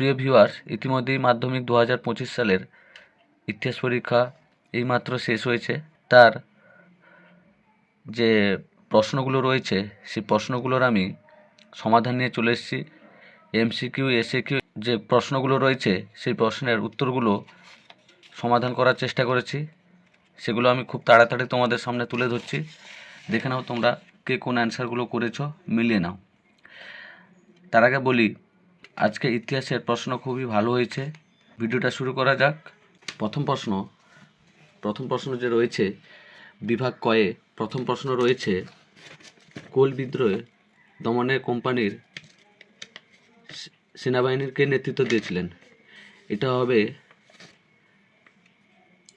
প্রিয় ভিউয়ার্স, ইতিমধ্যেই মাধ্যমিক দু হাজার পঁচিশ সালের ইতিহাস পরীক্ষা এইমাত্র শেষ হয়েছে। তার যে প্রশ্নগুলো রয়েছে, সেই প্রশ্নগুলোর আমি সমাধান নিয়ে চলে এসেছি। এমসিকিউ এসএকিউ যে প্রশ্নগুলো রয়েছে, সেই প্রশ্নের উত্তরগুলো সমাধান করার চেষ্টা করেছি। সেগুলো আমি খুব তাড়াতাড়ি তোমাদের সামনে তুলে ধরছি। দেখে নাও তোমরা কে কোন অ্যান্সারগুলো করেছ, মিলিয়ে নাও। তার আগে বলি আজকে ইতিহাসের প্রশ্ন খুবই ভালো হয়েছে। ভিডিওটা শুরু করা যাক। প্রথম প্রশ্ন প্রথম প্রশ্ন যে রয়েছে, বিভাগ কয়ে প্রথম প্রশ্ন রয়েছে, কোল বিদ্রোহে দমনের কোম্পানির সে- সেনাবাহিনীর কে নেতৃত্ব দিয়েছিলেন? এটা হবে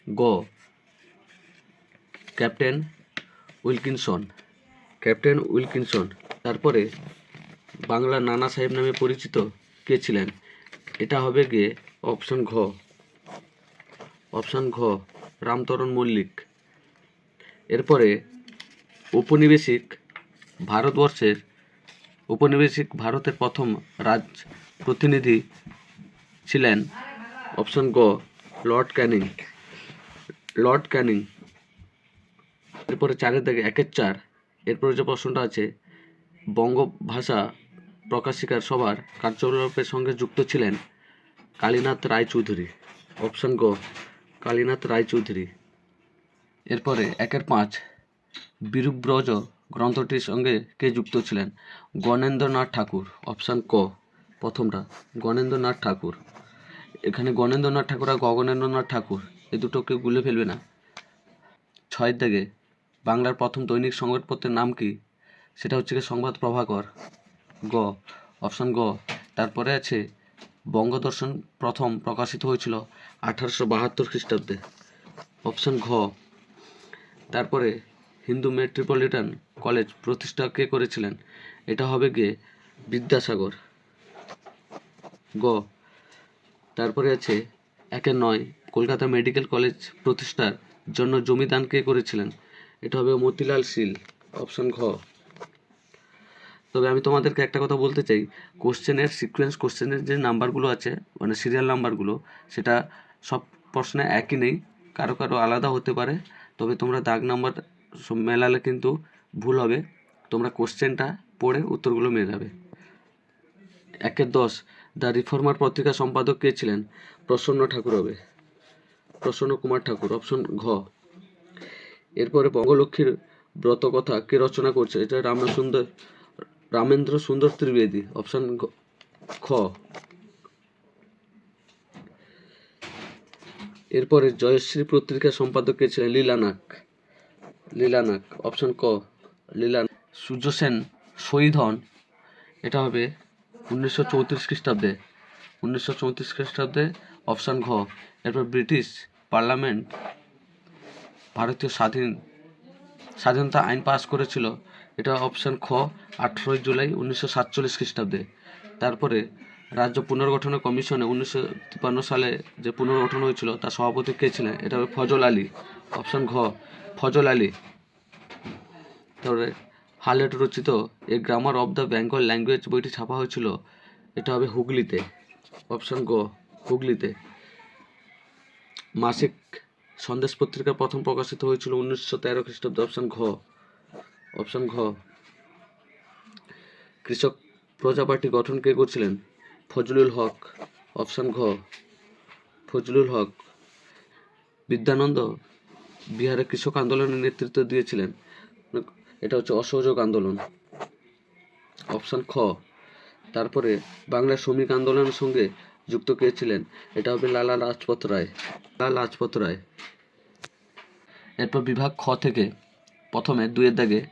গ, ক্যাপ্টেন উইলকিনসন। Captain Wilkinson. তারপরে বাংলার নানা সাহেব নামে পরিচিত কে ছিলেন? এটা হবে গিয়ে অপশন ঘ। অপশান ঘ, রামতরণ মল্লিক। এরপরে ঔপনিবেশিক ভারতবর্ষের, ঔপনিবেশিক ভারতের প্রথম রাজ প্রতিনিধি ছিলেন অপশন গ লর্ড ক্যানিং। লর্ড ক্যানিং। এরপরে চারের দাগে একের চার। এরপরে যে প্রশ্নটা আছে, বঙ্গভাষা প্রকাশিকার সভার কার্যকলাপের সঙ্গে যুক্ত ছিলেন কালীনাথ রায়চৌধুরী। অপশন গ কালীনাথ রায়চৌধুরী। এরপরে একের পাঁচ বিরুব্রজ গ্রন্থটির সঙ্গে কে যুক্ত ছিলেন? গণেন্দ্রনাথ ঠাকুর। অপশান ক, প্রথমটা, গণেন্দ্রনাথ ঠাকুর। এখানে গণেন্দ্রনাথ ঠাকুর আর গগনেন্দ্রনাথ ঠাকুর এই দুটোকে গুলে ফেলবে না। ছয়ের দাগে বাংলার প্রথম দৈনিক সংবাদপত্রের নাম কি? সেটা হচ্ছে সংবাদ প্রভাকর। গ, অপশন গ। তারপরে আছে, বঙ্গদর্শন প্রথম প্রকাশিত হয়েছিল আঠারোশো বাহাত্তর খ্রিস্টাব্দে। অপশন ঘ, তারপরে হিন্দু মেট্রোপলিটন কলেজ প্রতিষ্ঠা কে করেছিলেন? এটা হবে গিয়ে বিদ্যাসাগর। গ, তারপরে আছে, একে নয়, কলকাতা মেডিকেল কলেজ প্রতিষ্ঠার জন্য জমিদান কে করেছিলেন? এটা হবে মতিলাল শীল। অপশন ঘ তবে আমি তোমাদেরকে একটা কথা বলতে চাই। কোশ্চেনের, সিকোয়েন্স কোশ্চেনের যে নাম্বারগুলো আছে মানে সিরিয়াল নাম্বারগুলো, সেটা সব প্রশ্নে একই নেই, কারও কারও আলাদা হতে পারে। তবে তোমরা দাগ নাম্বার মেলালে কিন্তু ভুল হবে। তোমরা কোশ্চেনটা পড়ে উত্তরগুলো মেলাবে একের দশ, দ্য রিফর্মার পত্রিকা সম্পাদক কে ছিলেন? প্রসন্ন ঠাকুর হবে। প্রসন্ন কুমার ঠাকুর, অপশন ঘ। এরপরে বঙ্গলক্ষ্মীর ব্রতকথা কে রচনা করছে? এটা রামেন্দ্র সুন্দর রামেন্দ্র সুন্দর ত্রিবেদী অপশন খ। এরপরে জয়শ্রী পত্রিকার সম্পাদক কে ছিলেন? লীলানাক লীলানাক অপশন ক। লীলা সূর্য সেন, শহীদ হন। এটা হবে উনিশশো চৌত্রিশ খ্রিস্টাব্দে। উনিশশো চৌত্রিশ খ্রিস্টাব্দে অপশান ঘ। এরপর ব্রিটিশ পার্লামেন্ট ভারতীয় স্বাধীন, স্বাধীনতা আইন পাস করেছিল। এটা অপশান খ। আঠেরোই জুলাই উনিশশো সাতচল্লিশ খ্রিস্টাব্দে। তারপরে রাজ্য পুনর্গঠনের কমিশনে উনিশশো তিপ্পান্ন সালে যে পুনর্গঠন হয়েছিল, তার সভাপতি কে ছিলেন? এটা হবে ফজল আলী, অপশান ঘ, ফজল আলী। তারপরে হালেট রচিত a grammar of the Bengal language বইটি ছাপা হয়েছিল, এটা হবে হুগলিতে। অপশান গ, হুগলিতে। মাসিক সন্দেশ পত্রিকা প্রথম প্রকাশিত হয়েছিল উনিশশো তেরো খ্রিস্টাব্দে। অপশান ঘ অপশান ঘ। কৃষক প্রজা পার্টি গঠন কে করছিলেন? ফজলুল হক, অপশান ঘ, ফজলুল হক। বিদ্যানন্দ বিহারে কৃষক আন্দোলনের নেতৃত্ব দিয়েছিলেন। এটা হচ্ছে অসহযোগ আন্দোলন। অপশান খ, তারপরে বাংলার শ্রমিক আন্দোলনের সঙ্গে যুক্ত কে ছিলেন? এটা হবে লালা লাজপত রায়। লালা লাজপত রায়। এরপর বিভাগ খ থেকে, প্রথমে দুইয়ের দাগে,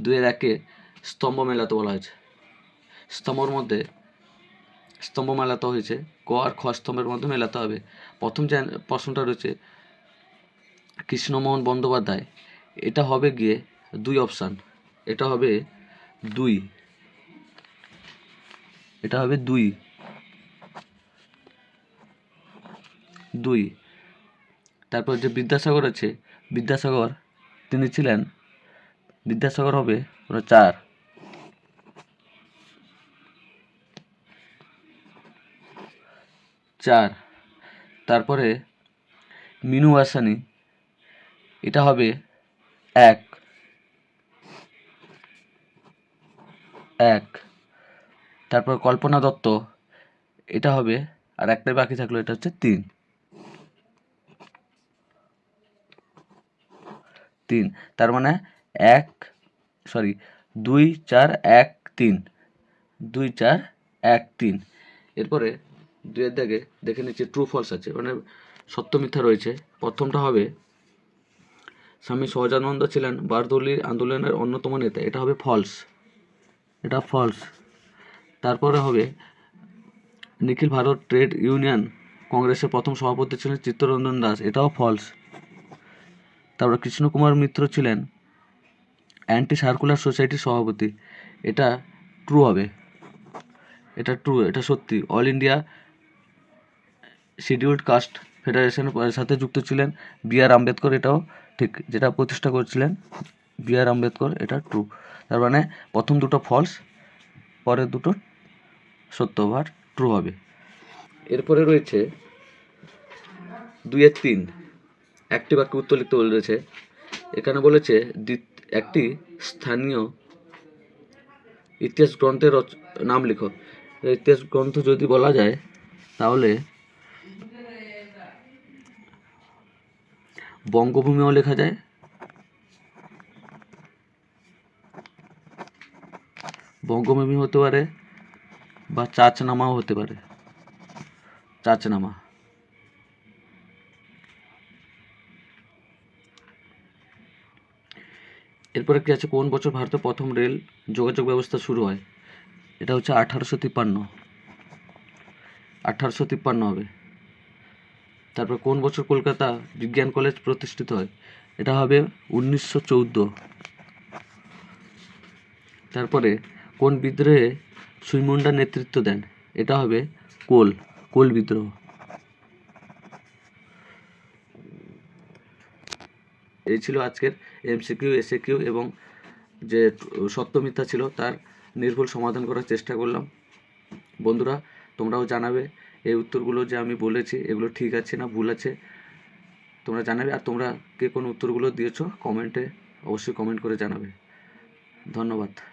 দুইয়ের একে স্তম্ভ মেলাতে বলা হয়েছে। স্তম্ভর মধ্যে স্তম্ভ মেলাতে হয়েছে। ক আর খ স্তম্ভের মধ্যে মেলাতে হবে। প্রথম যে প্রশ্নটা রয়েছে, কৃষ্ণমোহন বন্দ্যোপাধ্যায়, এটা হবে গিয়ে দুই অপশান এটা হবে দুই। এটা হবে দুই। দুই। তারপর যে বিদ্যাসাগর আছে, বিদ্যাসাগর তিনি ছিলেন, বিদ্যাসাগর হবে চার। চার। তারপরে মিনু আসানি। এটা হবে এক। এক। তারপর কল্পনা দত্ত। এটা হবে, আর একটাই বাকি থাকল, এটা হচ্ছে তিন। তিন। তার মানে এক সরি দুই, চার, এক, তিন। দুই, চার, এক, তিন। এরপরে দুয়ের দাগে দেখে নিচ্ছি ট্রু ফলস আছে। মানে সত্য, মিথ্যা রয়েছে। প্রথমটা হবে, স্বামী সহজানন্দ ছিলেন বারদৌলি আন্দোলনের অন্যতম নেতা। এটা হবে ফলস এটা ফলস তারপরে হবে, নিখিল ভারত ট্রেড ইউনিয়ন কংগ্রেসের প্রথম সভাপতি ছিলেন চিত্তরঞ্জন দাস। এটাও ফলস তারপর কৃষ্ণকুমার মিত্র ছিলেন অ্যান্টি সার্কুলার সোসাইটির সভাপতি। এটা ট্রু হবে। এটা ট্রু এটা সত্যি। অল ইন্ডিয়া শিডিউল্ড কাস্ট ফেডারেশনের সাথে যুক্ত ছিলেন বি আর আম্বেদকর, এটাও ঠিক, যেটা প্রতিষ্ঠা করেছিলেন বি আর আম্বেদকর, এটা ট্রু তার মানে প্রথম দুটো ফলস পরের দুটো সত্য বা ট্রু হবে। এরপরে রয়েছে দুইয়ের তিন। একটি বাক্যে উত্তর লিখতে বলেছে, এখানে বলেছে একটি স্থানীয় ইতিহাস গ্রন্থের নাম লিখো। ইতিহাস গ্রন্থ যদি বলা যায়, তাহলে বঙ্গভূমিও লেখা যায়। বঙ্গভূমি হতে পারে বা চাচনামাও হতে পারে। চাচনামা। এরপরে কি আছে? কোন বছর ভারতে প্রথম রেল যোগাযোগ ব্যবস্থা শুরু হয়? এটা হচ্ছে আঠারোশো তিপ্পান্ন। আঠারোশো তিপ্পান্ন হবে। তারপর কোন বছর কলকাতা বিজ্ঞান কলেজ প্রতিষ্ঠিত হয়? এটা হবে উনিশশো তারপরে কোন বিদ্রোহে সুইমুন্ডা নেতৃত্ব দেন? এটা হবে কোল কোল বিদ্রোহ। এই ছিল আজকের এমসিকিউ, এসএকিউ এবং যে সত্য মিথ্যা ছিল তার নির্ভুল সমাধান করার চেষ্টা করলাম। বন্ধুরা, তোমরাও জানাবে এই উত্তরগুলো যে আমি বলেছি, এগুলো ঠিক আছে না ভুল আছে, তোমরা জানাবে আর তোমরা কে কোন উত্তরগুলো দিয়েছ, কমেন্টে অবশ্যই কমেন্ট করে জানাবে। ধন্যবাদ।